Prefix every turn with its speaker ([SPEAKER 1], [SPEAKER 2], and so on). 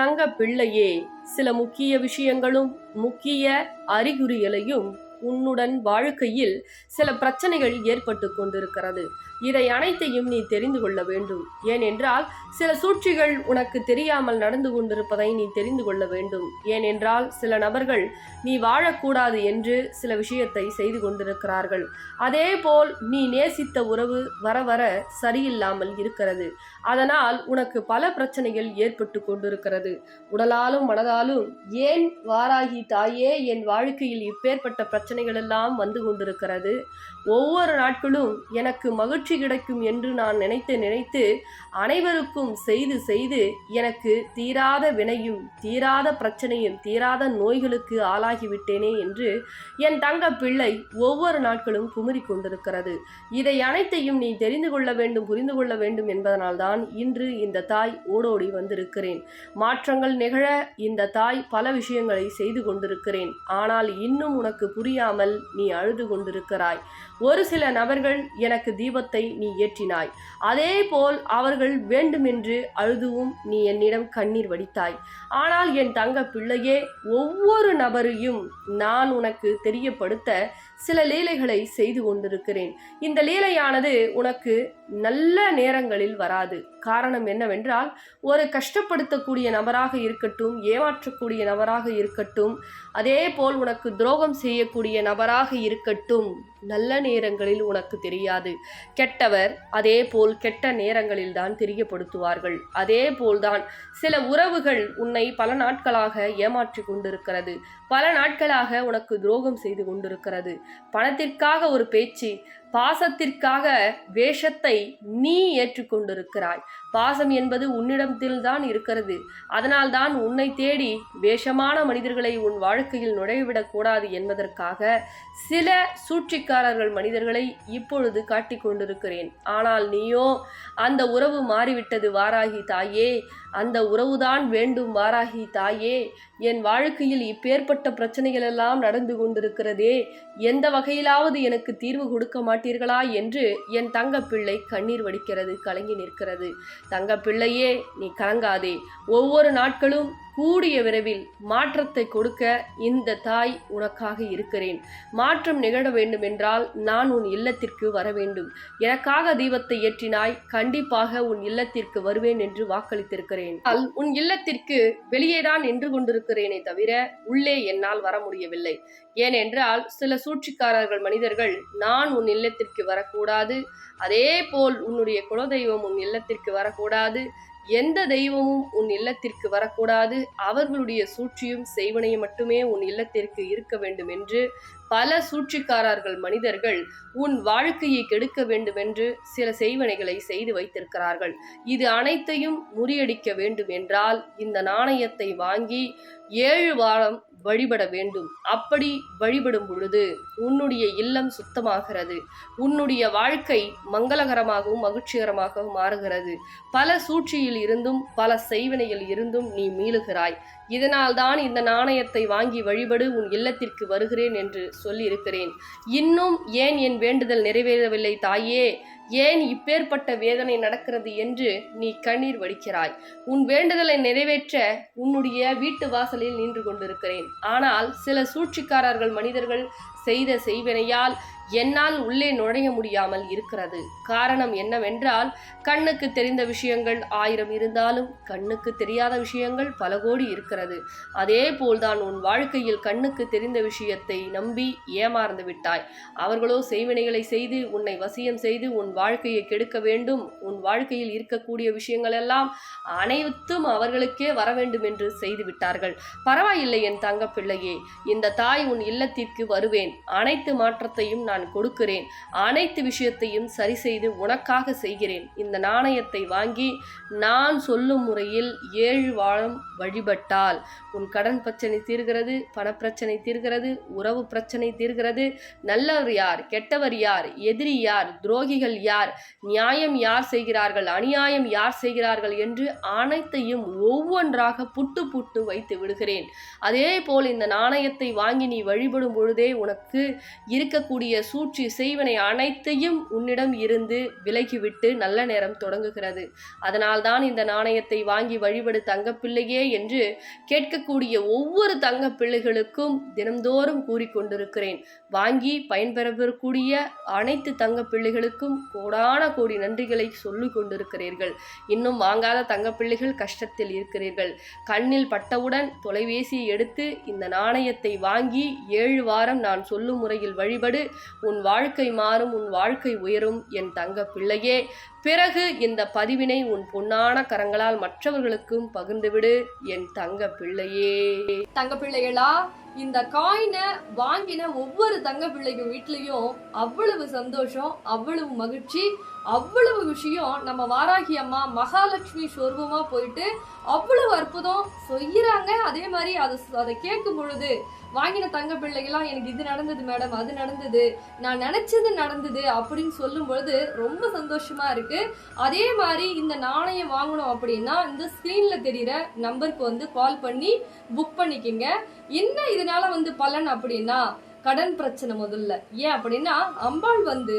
[SPEAKER 1] தங்க பிள்ளையே சில முக்கிய விஷயங்களும் முக்கிய அறிகுறிகளையும் உன்னுடன் வாழ்க்கையில் சில பிரச்சனைகள் ஏற்பட்டு கொண்டிருக்கிறது. இதை அனைத்தையும் நீ தெரிந்து கொள்ள வேண்டும். ஏனென்றால் சில சூழ்ச்சிகள் உனக்கு தெரியாமல் நடந்து கொண்டிருப்பதை நீ தெரிந்து கொள்ள வேண்டும். ஏனென்றால் சில நபர்கள் நீ வாழக்கூடாது என்று சில விஷயத்தை செய்து கொண்டிருக்கிறார்கள். அதேபோல் நீ நேசித்த உறவு வர வர சரியில்லாமல் இருக்கிறது. அதனால் உனக்கு பல பிரச்சனைகள் ஏற்பட்டு கொண்டிருக்கிறது. உடலாலும் மனதாலும் ஏன் வாராகி தாயே என் வாழ்க்கையில் இப்பேற்பட்ட பிரச்சனைகள் எல்லாம் வந்து கொண்டிருக்கிறது. ஒவ்வொரு நாட்களும் எனக்கு மகிழ்ச்சி கிடைக்கும் என்று நான் நினைத்து நினைத்து அனைவருக்கும் செய்து செய்து எனக்கு தீராத வினையும் தீராத பிரச்சனையும் தீராத நோய்களுக்கு ஆளாகிவிட்டேனே என்று என் தங்க பிள்ளை ஒவ்வொரு நாட்களும் குமரி கொண்டிருக்கிறது. இதை அனைத்தையும் நீ தெரிந்து கொள்ள வேண்டும் புரிந்து கொள்ள வேண்டும் என்பதனால்தான் இன்று இந்த தாய் ஓடோடி வந்திருக்கிறேன். மாற்றங்கள் நிகழ இந்த தாய் பல விஷயங்களை செய்து கொண்டிருக்கிறேன். ஆனால் இன்னும் உனக்கு தெரியாமல் நீ அழுது கொண்டிருக்கிறாய். ஒரு சில நபர்கள் எனக்கு தீபத்தை நீ ஏற்றினாய். அதே போல் அவர்கள் வேண்டுமென்று அழுதுவும் நீ என்னிடம் கண்ணீர் வடித்தாய். ஆனால் என் தங்க பிள்ளையே ஒவ்வொரு நபரையும் நான் உனக்கு தெரியப்படுத்த சில லீலைகளை செய்து கொண்டிருக்கிறேன். இந்த லீலையானது உனக்கு நல்ல நேரங்களில் வராது. காரணம் என்னவென்றால் ஒரு கஷ்டப்படுத்தக்கூடிய நபராக இருக்கட்டும் ஏமாற்றக்கூடிய நபராக இருக்கட்டும் அதே போல் உனக்கு துரோகம் செய்யக்கூடிய நபராக இருக்கட்டும் நல்ல நேரங்களில் உனக்கு தெரியாது. கெட்டவர் அதே போல் கெட்ட நேரங்களில் தான் தெரியப்படுத்துவார்கள். அதே போல்தான் சில உறவுகள் உன்னை பல நாட்களாக ஏமாற்றி கொண்டிருக்கிறது. பல நாட்களாக உனக்கு துரோகம் செய்து கொண்டிருக்கிறது. பணத்திற்காக ஒரு பேச்சு பாசத்திற்காக வேஷத்தை நீ ஏற்றுக்கொண்டிருக்கிறாய். பாசம் என்பது உன்னிடத்தில்தான் இருக்கிறது. அதனால்தான் உன்னை தேடி வேஷமான மனிதர்களை உன் வாழ்க்கையில் நுழைவிடக்கூடாது என்பதற்காக சில சூழ்ச்சிக்காரர்கள் மனிதர்களை இப்பொழுது காட்டிக் கொண்டிருக்கிறேன். ஆனால் நீயோ அந்த உறவு மாறிவிட்டது வாராகி தாயே. அந்த உறவுதான் வேண்டும் வாராகி தாயே. என் வாழ்க்கையில் இப்பேற்பட்ட பிரச்சனைகள் எல்லாம் நடந்து கொண்டிருக்கிறதே. எந்த வகையிலாவது எனக்கு தீர்வு கொடுக்க மாட்டீர்களா என்று என் தங்கப்பிள்ளை கண்ணீர் வடிக்கிறது கலங்கி நிற்கிறது. தங்க பிள்ளையே நீ கலங்காதே. ஒவ்வொரு நாட்களும் கூடிய விரைவில் மாற்றத்தை கொடுக்க இந்த தாய் உனக்காக இருக்கிறேன். மாற்றம் நிகழ வேண்டுமென்றால் நான் உன் இல்லத்திற்கு வர வேண்டும். எனக்காக தீபத்தை ஏற்றினாய் கண்டிப்பாக உன் இல்லத்திற்கு வருவேன் என்று வாக்களித்திருக்கிறேன். உன் இல்லத்திற்கு வெளியேதான் நின்று கொண்டிருக்கிறேனே தவிர உள்ளே என்னால் வர முடியவில்லை. ஏனென்றால் சில சூழ்ச்சிக்காரர்கள் மனிதர்கள் நான் உன் இல்லத்திற்கு வரக்கூடாது அதே போல் உன்னுடைய குலதெய்வம் உன் இல்லத்திற்கு வரக்கூடாது எந்த தெய்வமும் உன் இல்லத்திற்கு வரக்கூடாது. அவர்களுடைய சூழ்ச்சியும் செய்வனையும் மட்டுமே உன் இல்லத்திற்கு இருக்க வேண்டும் என்று பல சூழ்ச்சிக்காரர்கள் மனிதர்கள் உன் வாழ்க்கையை கெடுக்க வேண்டுமென்று சில செய்வனைகளை செய்து வைத்திருக்கிறார்கள். இது அனைத்தையும் முறியடிக்க வேண்டும் என்றால் இந்த நாணயத்தை வாங்கி ஏழு வாரம் வழிபட வேண்டும். அப்படி வழிபடும் பொழுது உன்னுடைய இல்லம் சுத்தமாகிறது. உன்னுடைய வாழ்க்கை மங்களகரமாகவும் மகிழ்ச்சிகரமாகவும் மாறுகிறது. பல சூழ்ச்சியில் இருந்தும் பல செய்வினையில் இருந்தும் நீ மீளுகிறாய். இதனால்தான் இந்த நாணயத்தை வாங்கி வழிபடு உன் இல்லத்திற்கு வருகிறேன் என்று சொல்லியிருக்கிறேன். இன்னும் ஏன் என் வேண்டுதல் நிறைவேறவில்லை தாயே? ஏன் இப்பேற்பட்ட வேதனை நடக்கிறது என்று நீ கண்ணீர் வடிக்கிறாய். உன் வேண்டுதலை நிறைவேற்ற உன்னுடைய வீட்டு வாசலில் நின்று கொண்டிருக்கிறேன். ஆனால் சில சூழ்ச்சிக்காரர்கள் மனிதர்கள் செய்த செய்வினையால் என்னால் உள்ளே நுழைய முடியாமல் இருக்கிறது. காரணம் என்னவென்றால் கண்ணுக்கு தெரிந்த விஷயங்கள் ஆயிரம் இருந்தாலும் கண்ணுக்கு தெரியாத விஷயங்கள் பல கோடி இருக்கிறது. அதே போல்தான் உன் வாழ்க்கையில் கண்ணுக்கு தெரிந்த விஷயத்தை நம்பி ஏமாறந்து விட்டாய். அவர்களோ செய்வினைகளை செய்து உன்னை வசியம் செய்து உன் வாழ்க்கையை கெடுக்க வேண்டும். உன் வாழ்க்கையில் இருக்கக்கூடிய விஷயங்கள் எல்லாம் அனைத்தும் அவர்களுக்கே வர வேண்டும் என்று செய்து விட்டார்கள். பரவாயில்லை என் தங்க பிள்ளையே இந்த தாய் உன் இல்லத்திற்கு வருவேன். அனைத்து மாற்றத்தையும் நான் கொடுக்கிறேன். அனைத்து விஷயத்தையும் சரி செய்து உனக்காக செய்கிறேன். இந்த நாணயத்தை வாங்கி நான் சொல்லும் முறையில் ஏழு வாரம் வழிபட்டால் உன் கடன் பிரச்சனை தீர்கிறது பணப்பிரச்சனை தீர்கிறது உறவு பிரச்சனை தீர்கிறது. நல்லவர் யார் கெட்டவர் யார் எதிரி யார் துரோகிகள் யார் நியாயம் யார் செய்கிறார்கள் அநியாயம் யார் செய்கிறார்கள் என்று அனைத்தையும் ஒவ்வொன்றாக புட்டு புட்டு வைத்து விடுகிறேன். அதே போல் இந்த நாணயத்தை வாங்கி நீ வழிபடும் பொழுதே உனக்கு
[SPEAKER 2] இருக்கக்கூடிய சூழ்ச்சி செய்வனை அனைத்தையும் உன்னிடம் இருந்து விலகிவிட்டு நல்ல நேரம் தொடங்குகிறது. அதனால்தான் இந்த நாணயத்தை வாங்கி வழிபடு தங்கப்பிள்ளையே என்று கேட்கக்கூடிய ஒவ்வொரு தங்க பிள்ளைகளுக்கும் தினம்தோறும் கூறிக்கொண்டிருக்கிறேன் வாங்கி பயன்பெறக்கூடிய அனைத்து தங்க பிள்ளைகளுக்கும் கோடான கோடி நன்றிகளை சொல்லிக் கொண்டிருக்கிறீர்கள். இன்னும் வாங்காத தங்க பிள்ளைகள் கஷ்டத்தில் இருக்கிறீர்கள். கண்ணில் பட்டவுடன் தொலைபேசியை எடுத்து இந்த நாணயத்தை வாங்கி ஏழு வாரம் நான் சொல்லும் முறையில் வழிபடு உன் வாழ்க்கை மாறும் உன் வாழ்க்கை உயரும் என் தங்க பிள்ளையே. பிறகு இந்த பதிவினை உன் பொன்னான கரங்களால் மற்றவர்களுக்கும் பகிர்ந்துவிடு என் தங்க பிள்ளையே. தங்க பிள்ளைகளா இந்த காயினை வாங்கின ஒவ்வொரு தங்க பிள்ளைங்க வீட்லயும் அவ்வளவு சந்தோஷம் அவ்வளவு மகிழ்ச்சி அவ்வளவு விஷயம். நம்ம வாராகி அம்மா மகாலட்சுமி சொர்வமா போயிட்டு அவ்வளவு அற்புதம் சொல்கிறாங்க அதே மாதிரி அது அதை கேட்கும் பொழுது வாங்கின தங்க பிள்ளைகளாம் எனக்கு இது நடந்தது மேடம் அது நடந்தது நான் நினைச்சது நடந்தது அப்படின்னு சொல்லும் பொழுது ரொம்ப சந்தோஷமா இருக்கு. அதே மாதிரி இந்த நாணயம் வாங்கணும் அப்படின்னா இந்த ஸ்கிரீன்ல தெரியுற நம்பருக்கு வந்து கால் பண்ணி புக் பண்ணிக்கங்க. என்ன இது இதனால வந்து பலன் அப்படின்னா கடன் பிரச்சனை முதல்ல. ஏன் அப்படின்னா அம்பாள் வந்து